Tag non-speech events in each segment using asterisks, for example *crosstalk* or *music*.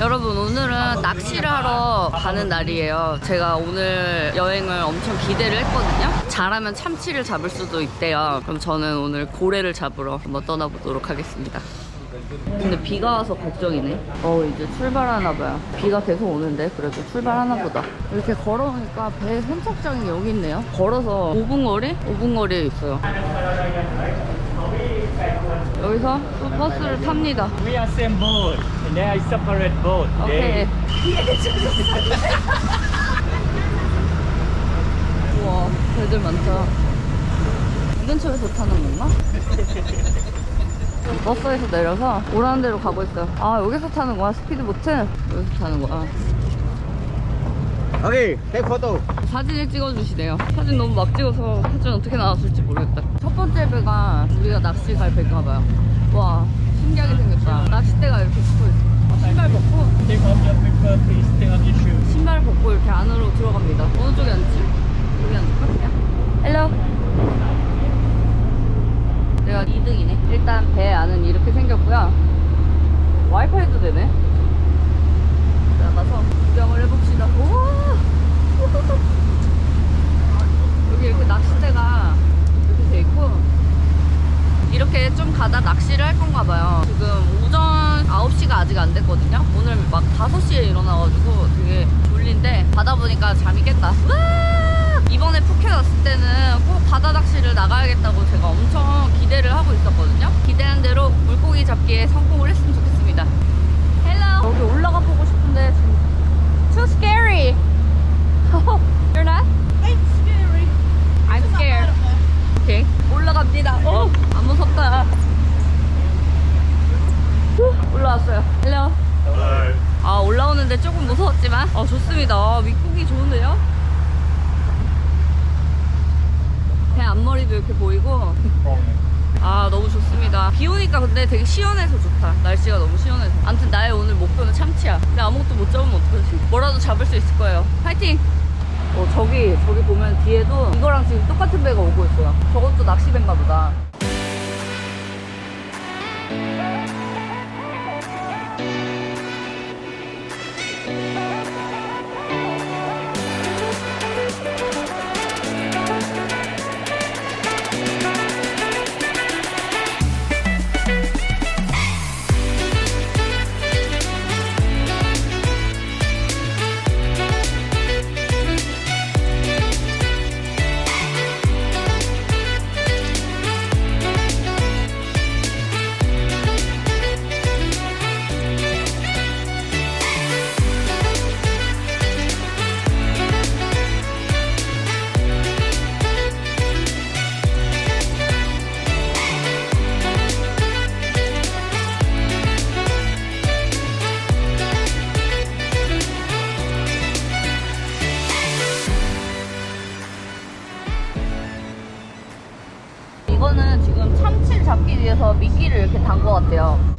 여러분 오늘은 낚시를 하러 가는 날이에요. 제가 오늘 여행을 엄청 기대를 했거든요. 잘하면 참치를 잡을 수도 있대요. 그럼 저는 오늘 고래를 잡으러 한번 떠나보도록 하겠습니다. 근데 비가 와서 걱정이네. 어 이제 출발하나 봐요. 비가 계속 오는데 그래도 출발하나 보다. 이렇게 걸어오니까 배 선착장이 여기 있네요. 걸어서 5분 거리? 5분 거리에 있어요. 여기서 또 버스를 탑니다. We are same boat, and there separate boat. 오케이. *laughs* 우와, 배들 많다. 이 근처에서 타는 건가? *laughs* 버스에서 내려서 오라는 데로 가고 있어요. 아, 여기서 타는 거야? 스피드보트? 여기서 타는 거야. Okay, take photo. 사진을 찍어주시네요. 사진 너무 막 찍어서 사진 어떻게 나왔을지 모르겠다. 첫 번째 배가 우리가 낚시 갈 배인가봐요. 와, 신기하게 생겼다. 낚싯대가 이렇게 붙어 있어. 신발 벗고. 신발 벗고 이렇게 안으로 들어갑니다. 어느 쪽에 앉지? 여기 앉을까? 그냥? 헬로. 내가 2등이네. 일단 배 안은 이렇게 생겼고요. 와이파이도 되네. 나가서 구경을 해봅시다. 우와! 여기 이렇게 낚싯대가 이렇게 돼 있고 이렇게 좀 가다 낚시를 할 건가 봐요. 지금 오전 9시가 아직 안 됐거든요. 오늘 막 5시에 일어나가지고 되게 졸린데 바다 보니까 잠이 깼다. 우와! 이번에 푸켓 왔을 때는 꼭 바다 낚시를 나가야겠다고 제가 엄청 기대를 하고 있었거든요. 기대한 대로 물고기 잡기에 성공을 했으면 좋겠습니다. 헬로. 여기 올라가 보고 싶은데 지금 too scary. *laughs* You're not? It's scary. I'm scared. 오케이. 올라갑니다. 어, 안 무섭다. 후, 올라왔어요. 헬로. 아, 올라오는데 조금 무서웠지만, 아, 좋습니다. 아, 윗국이 좋은데요? 배 앞머리도 이렇게 보이고, *laughs* 아, 너무 좋습니다. 비 오니까 근데 되게 시원해서 좋다. 날씨가 너무 시원해서. 아무튼 나의 오늘 목표는 참치야. 근데 아무것도 못 잡으면 어떡하지? 뭐라도 잡을 수 있을 거예요. 파이팅! 어, 저기, 저기 보면 뒤에도 이거랑 지금 똑같은 배가 오고 있어요. 저것도 낚시배인가 보다. 이렇게 단 것 같아요.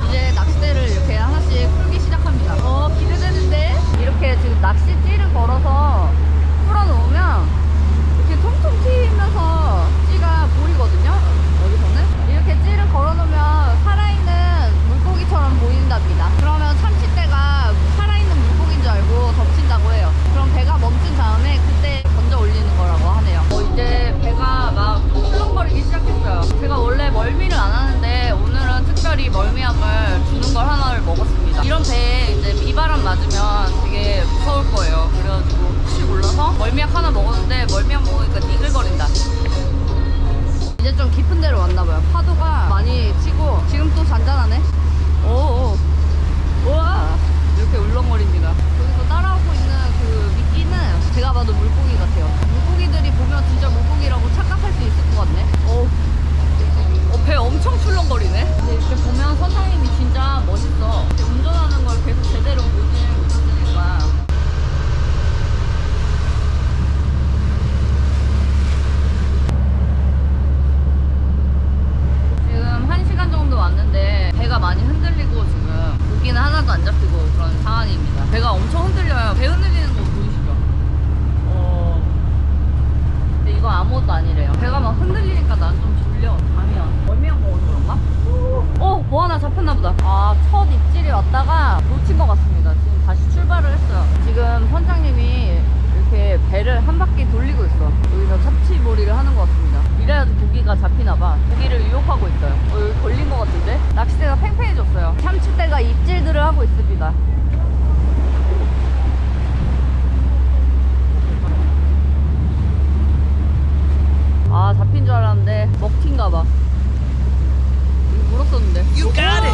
것도 아니래요. 배가 막 흔들리니까 난 좀 졸려. 잠이 안. 멀미한 거 그런가? 어, 뭐 하나 잡혔나 보다. 아, 첫 입질이 왔다가 놓친 것 같습니다. 지금 다시 출발을 했어요. 지금 선장님이 이렇게 배를 한 바퀴 돌리고 있어. 여기서 삽치몰이를 하는 것 같습니다. 이래야지 고기가 잡히나 봐. 고기를 유혹하고 있어요. 어, 여기 걸린 것 같은데? 낚싯대가 팽팽해졌어요. 참치대가 입질들을 하고 있습니다. 줄 알았는데 먹힌가 봐. 물었었는데. You got it.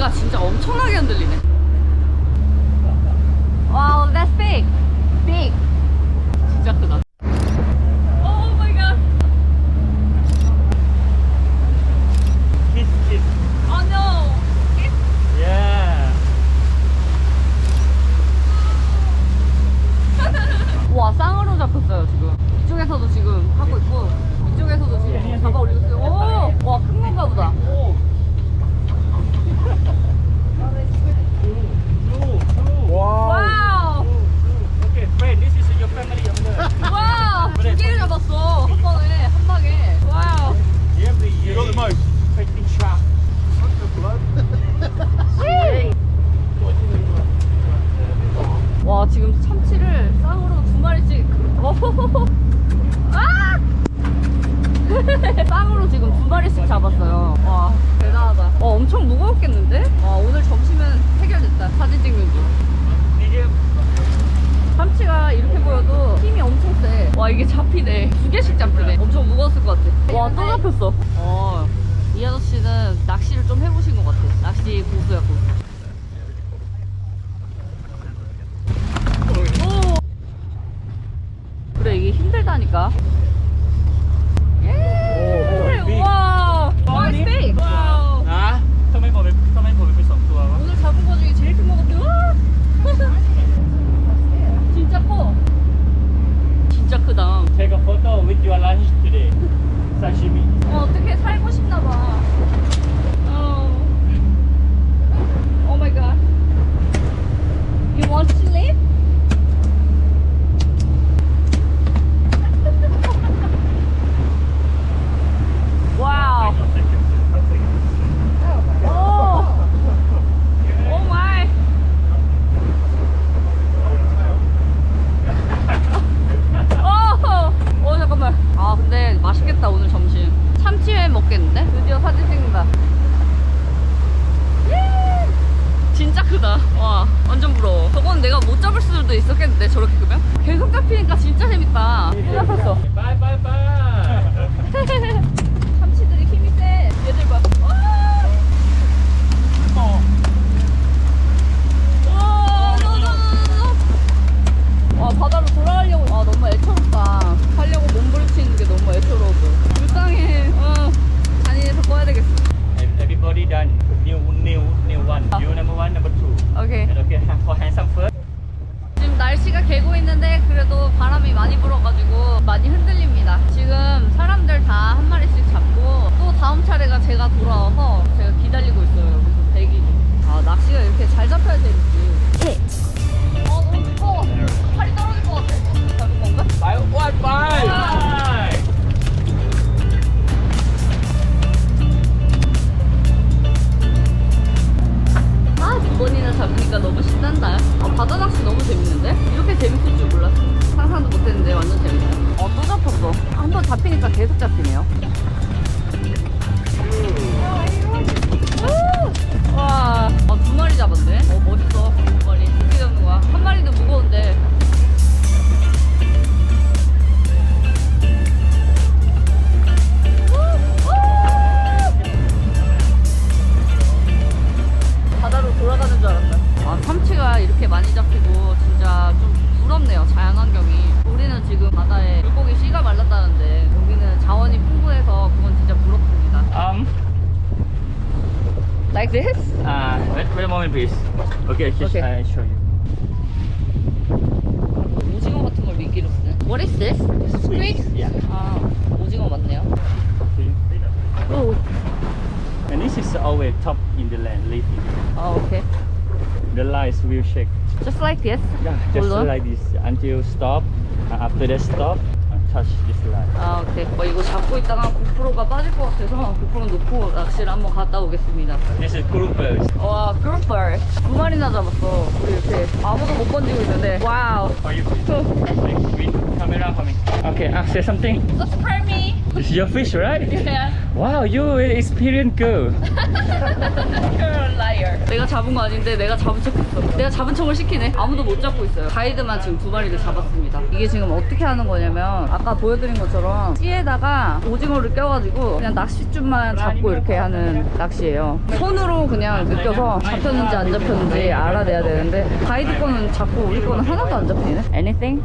배가 진짜 엄청나게 흔들리네. 없어. 어, 이 아저씨는 낚시를 좀 해보신 것 같아. 낚시 고수야 고수. 그래 이게 힘들다니까. 진짜 크다. Take with your lunch today. 사시미 One piece. okay, just, okay. I show you What is this? Squid? Yeah. 아 오징어 oh. And this is always top in the land, live in the land. Oh, okay. The lights will shake. Just like this? Yeah, just Hold like on. this until stop. Uh, after that stop, 아 오케이 어, 이거 잡고 있다가 고프로가 빠질 것 같아서 고프로 놓고 낚시를 한번 갔다 오겠습니다 This is group bird. 와 그룹벌 두 마리나 잡았어 우리 이렇게 아무도 못 건지고 있는데 와우 For you. Like, with camera coming. Okay, ah, say something. subscribe me This *laughs* is your fish, right? Yeah. Wow, you experience girl. You're a liar. 내가 잡은 거 아닌데 내가 잡은 척했어. 내가 잡은 척을 시키네. 아무도 못 잡고 있어요. 가이드만 지금 두 마리를 잡았습니다. 이게 지금 어떻게 하는 거냐면 아까 보여드린 것처럼 씨에다가 오징어를 껴가지고 그냥 낚싯줄만 잡고 이렇게 하는 낚시예요. 손으로 그냥 느껴서 잡혔는지 안 잡혔는지 알아내야 되는데 가이드 거는 잡고 우리 거는 하나도 안 잡히네. Anything?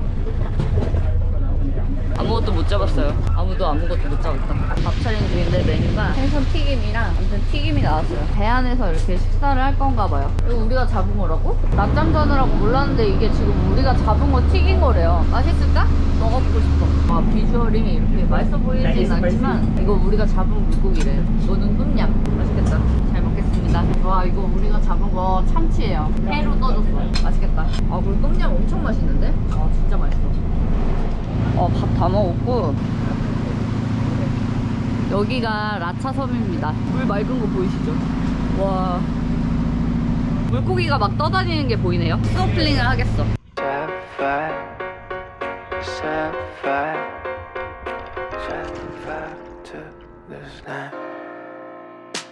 아무것도 못 잡았어요. 아무도 아무것도 못 잡았다. 밥 차림 중인데 메뉴가 생선 튀김이랑 아무튼 튀김이 나왔어요. 배 안에서 이렇게 식사를 할 건가 봐요. 이거 우리가 잡은 거라고? 낮잠 자느라고 몰랐는데 이게 지금 우리가 잡은 거 튀긴 거래요. 맛있을까? 먹어보고 싶어. 아 비주얼이 이렇게 맛있어 보이진 않지만 이거 우리가 잡은 물고기래. 이거는 똠얌. 맛있겠다. 잘 먹겠습니다. 와 이거 우리가 잡은 거 참치예요. 회로 떠줬어. 맛있겠다. 아 그리고 똠얌 엄청 맛있는데? 아 진짜 맛있어. 어, 밥 다 먹었고 여기가 라차섬입니다. 물 맑은 거 보이시죠? 와 물고기가 막 떠다니는 게 보이네요. 스노클링을 하겠어.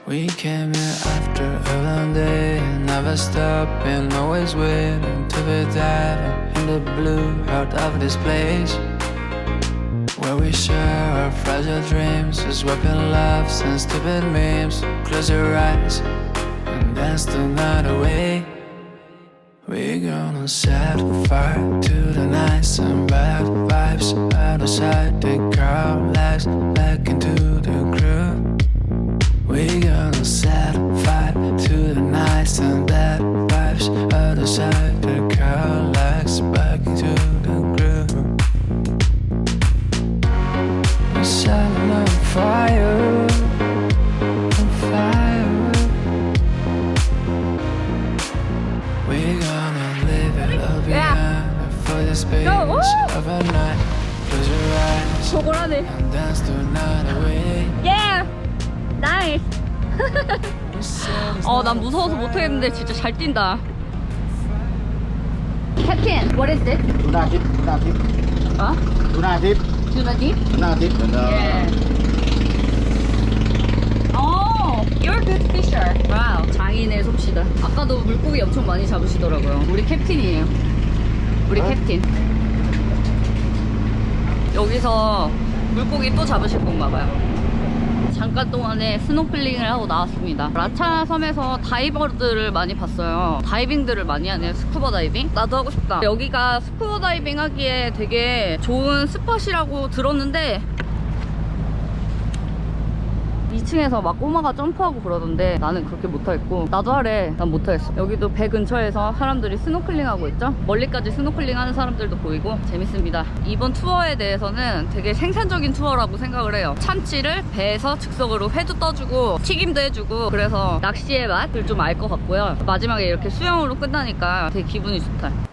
We came here after a long day, never stopping, always waiting to be diving in the blue out of this place. We share our fragile dreams, just swapping laughs and stupid memes. Close your eyes and dance the night away. We're gonna set fire to the nights and bad vibes out of sight. Take our lives back into the. Said it's 어, 난 무서워서 못하겠는데 진짜 잘 뛴다. 캡틴, what is this? Tuna tip, tuna tip, 어? tuna tip, Tuna dip? tuna uh, Yeah. Oh, you're a good fisher. 와우, 장인의 솜씨다. 아까도 물고기 엄청 많이 잡으시더라고요. 우리 캡틴이에요. 우리 캡틴. 여기서 물고기 또 잡으실 건가 봐요. 잠깐 동안에 스노클링을 하고 나왔습니다. 라차 섬에서 다이버들을 많이 봤어요. 다이빙들을 많이 하네요. 스쿠버 다이빙. 나도 하고 싶다. 여기가 스쿠버 다이빙 하기에 되게 좋은 스팟이라고 들었는데 2층에서 막 꼬마가 점프하고 그러던데 나는 그렇게 못하겠고 나도 하래. 난 못하겠어. 여기도 배 근처에서 사람들이 스노클링 하고 있죠? 멀리까지 스노클링 하는 사람들도 보이고 재밌습니다. 이번 투어에 대해서는 되게 생산적인 투어라고 생각을 해요. 참치를 배에서 즉석으로 회도 떠주고 튀김도 해주고 그래서 낚시의 맛을 좀 알 것 같고요. 마지막에 이렇게 수영으로 끝나니까 되게 기분이 좋다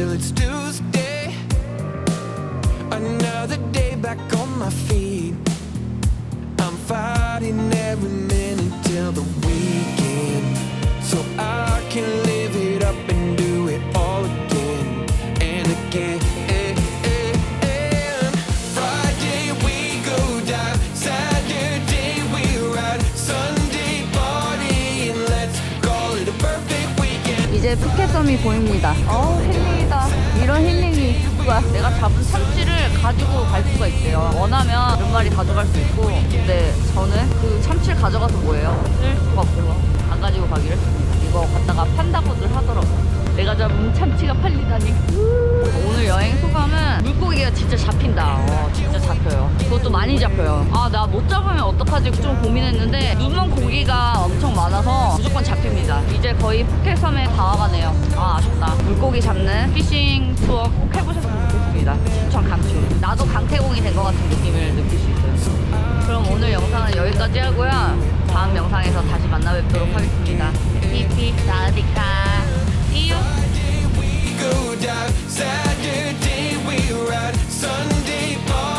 till it's Tuesday. Another day back on my feet. I'm fighting every minute till the weekend, so I can live it up and do it all again and again. Friday we go dive, Saturday we ride, Sunday party and let's call it a perfect weekend. 이제 푸켓섬이 보입니다. 어우 힐링 내가 잡은 참치를 가지고 갈 수가 있대요. 원하면 몇 마리 가져갈 수 있고. 근데 저는 그 참치를 가져가서 뭐예요? 쓸 수가 없어서 안 가지고 가기로 했습니다. 이거 갖다가 판다고들 하더라고요. 내가 잡은 참치가 팔리다니. 오늘 여행 소감은 물고기가 진짜 잡힌다. 어, 진짜 잡혀요. 그것도 많이 잡혀요. 아, 나 못 잡으면 어떡하지 좀 고민했는데 눈먼 고기가 엄청 많아서 무조건 잡힙니다. 이제 거의 푸켓섬에 다 와가네요. 아, 아쉽다. 물고기 잡는 피싱 투어 꼭 해보셨으면 있습니다. 추천 강추. 나도 강태공이 된 것 같은 느낌을 느낄 수 있어요. 그럼 오늘 영상은 여기까지 하고요. 다음 영상에서 다시 만나 뵙도록 하겠습니다. 피피, 나디카. See you. Saturday we ride, Sunday ball.